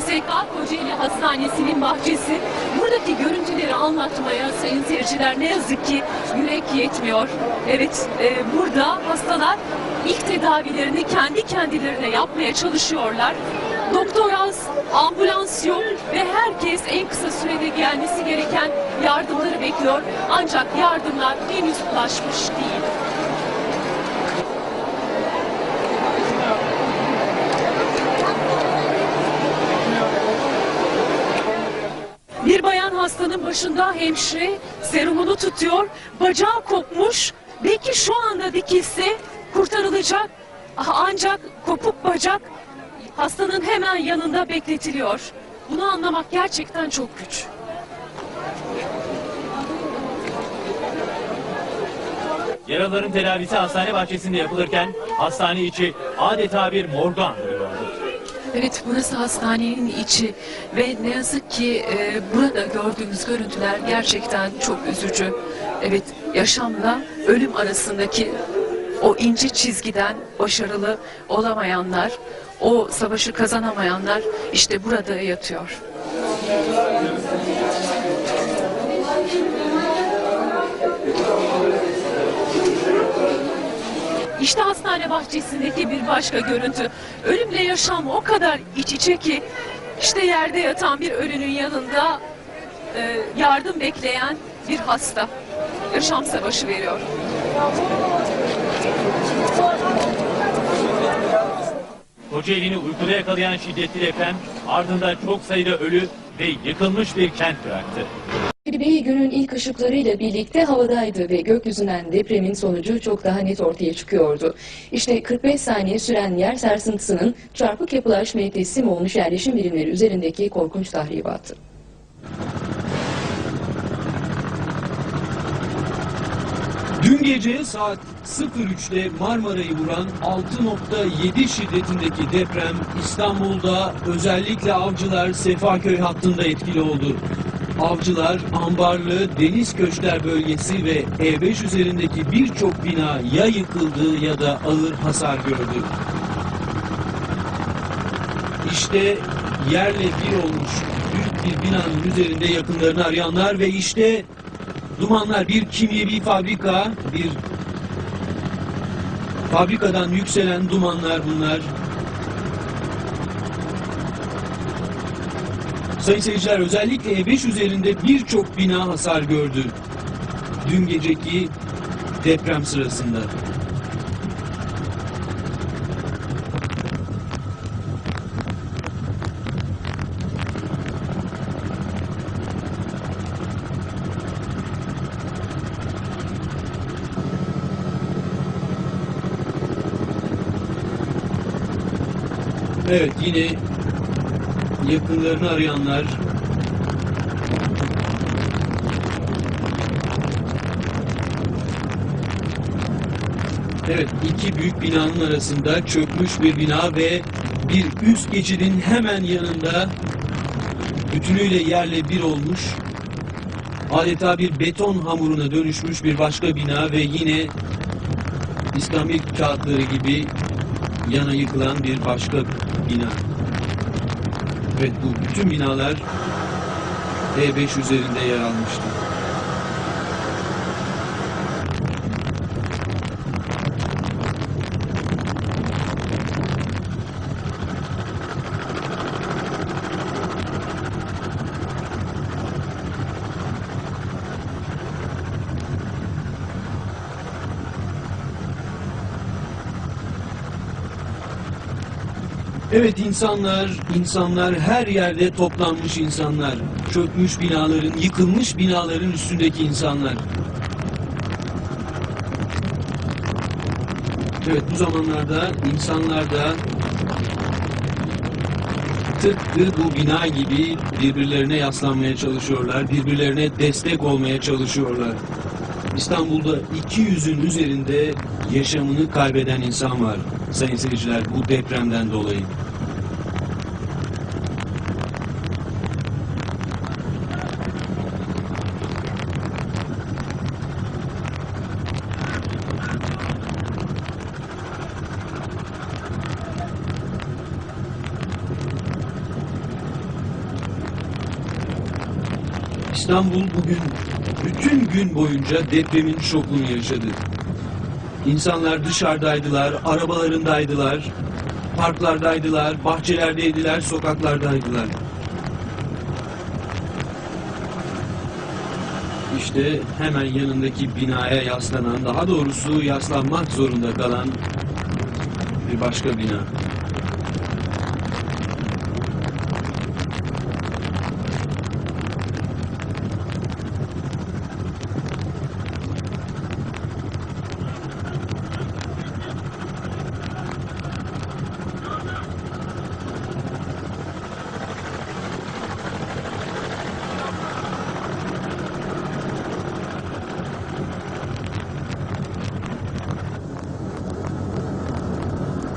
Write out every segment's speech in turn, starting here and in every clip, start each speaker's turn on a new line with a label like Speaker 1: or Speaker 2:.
Speaker 1: SSK Kocaeli Hastanesi'nin bahçesi. Buradaki görüntüleri anlatmaya sayın seyirciler ne yazık ki yürek yetmiyor. Evet e, burada hastalar ilk tedavilerini kendi kendilerine yapmaya çalışıyorlar. Doktor az, ambulans yok ve herkes en kısa sürede gelmesi gereken yardımları bekliyor. Ancak yardımlar henüz ulaşmış değil. Bir bayan hastanın başında hemşire serumunu tutuyor. Bacağı kopmuş. Belki şu anda dikilse kurtarılacak. Ah, Ancak kopuk bacak hastanın hemen yanında bekletiliyor. Bunu anlamak gerçekten çok güç.
Speaker 2: Yaralıların tedavisi hastane bahçesinde yapılırken hastane içi adeta bir morgu andırıyordu.
Speaker 1: Evet burası hastanenin içi ve ne yazık ki e, burada gördüğümüz görüntüler gerçekten çok üzücü. Evet yaşamla ölüm arasındaki o ince çizgiden başarılı olamayanlar, o savaşı kazanamayanlar işte burada yatıyor. İşte hastane bahçesindeki bir başka görüntü. Ölümle yaşam o kadar iç içe ki işte yerde yatan bir ölünün yanında e, yardım bekleyen bir hasta. Yaşam savaşı veriyor.
Speaker 2: Kocaeli'ni uykuda yakalayan şiddetli deprem ardında çok sayıda ölü ve yıkılmış bir kent bıraktı.
Speaker 3: Bey günün ilk ışıklarıyla birlikte havadaydı ve gökyüzünden depremin sonucu çok daha net ortaya çıkıyordu. İşte 45 saniye süren yer sarsıntısının çarpık yapılaşmaya teslim olmuş yerleşim birimleri üzerindeki korkunç tahribatı.
Speaker 4: Dün gece saat 03'te Marmara'yı vuran 6.7 şiddetindeki deprem İstanbul'da özellikle Avcılar Sefaköy hattında etkili oldu. Avcılar, Ambarlı, Deniz Köşkler bölgesi ve E5 üzerindeki birçok bina ya yıkıldı ya da ağır hasar gördü. İşte yerle bir olmuş büyük bir binanın üzerinde yakınlarını arayanlar ve işte dumanlar bir kimyevi fabrika, bir fabrikadan yükselen dumanlar bunlar. Sayın seyirciler özellikle E5 üzerinde birçok bina hasar gördü. Dün geceki deprem sırasında. Evet yine yakınlarını arayanlar Evet iki büyük binanın arasında çökmüş bir bina ve bir üst geçidin hemen yanında bütünüyle yerle bir olmuş adeta bir beton hamuruna dönüşmüş bir başka bina ve yine İskambil kağıtları gibi yana yıkılan bir başka bina. Evet bu bütün binalar E5 üzerinde yer almıştı. Evet insanlar, insanlar her yerde toplanmış insanlar. Çökmüş binaların, yıkılmış binaların üstündeki insanlar. Evet bu zamanlarda insanlar da tıpkı bu bina gibi birbirlerine yaslanmaya çalışıyorlar, birbirlerine destek olmaya çalışıyorlar. İstanbul'da 200'ün üzerinde yaşamını kaybeden insan var sayın seyirciler bu depremden dolayı. İstanbul bugün bütün gün boyunca depremin şokunu yaşadı. İnsanlar dışarıdaydılar, arabalarındaydılar, parklardaydılar, bahçelerdeydiler, sokaklardaydılar. İşte hemen yanındaki binaya yaslanan, daha doğrusu yaslanmak zorunda kalan bir başka bina.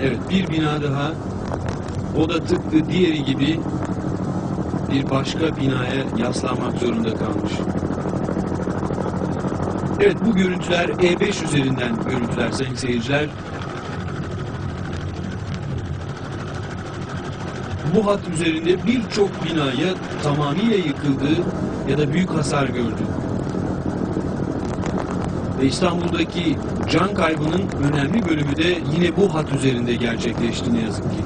Speaker 4: Evet bir bina daha. O da tıpkı diğeri gibi bir başka binaya yaslanmak zorunda kalmış. Evet bu görüntüler E5 üzerinden görüntüler sayın seyirciler. Bu hat üzerinde birçok bina ya tamamıyla yıkıldı ya da büyük hasar gördü. Ve İstanbul'daki can kaybının önemli bölümü de yine bu hat üzerinde gerçekleşti ne yazık ki.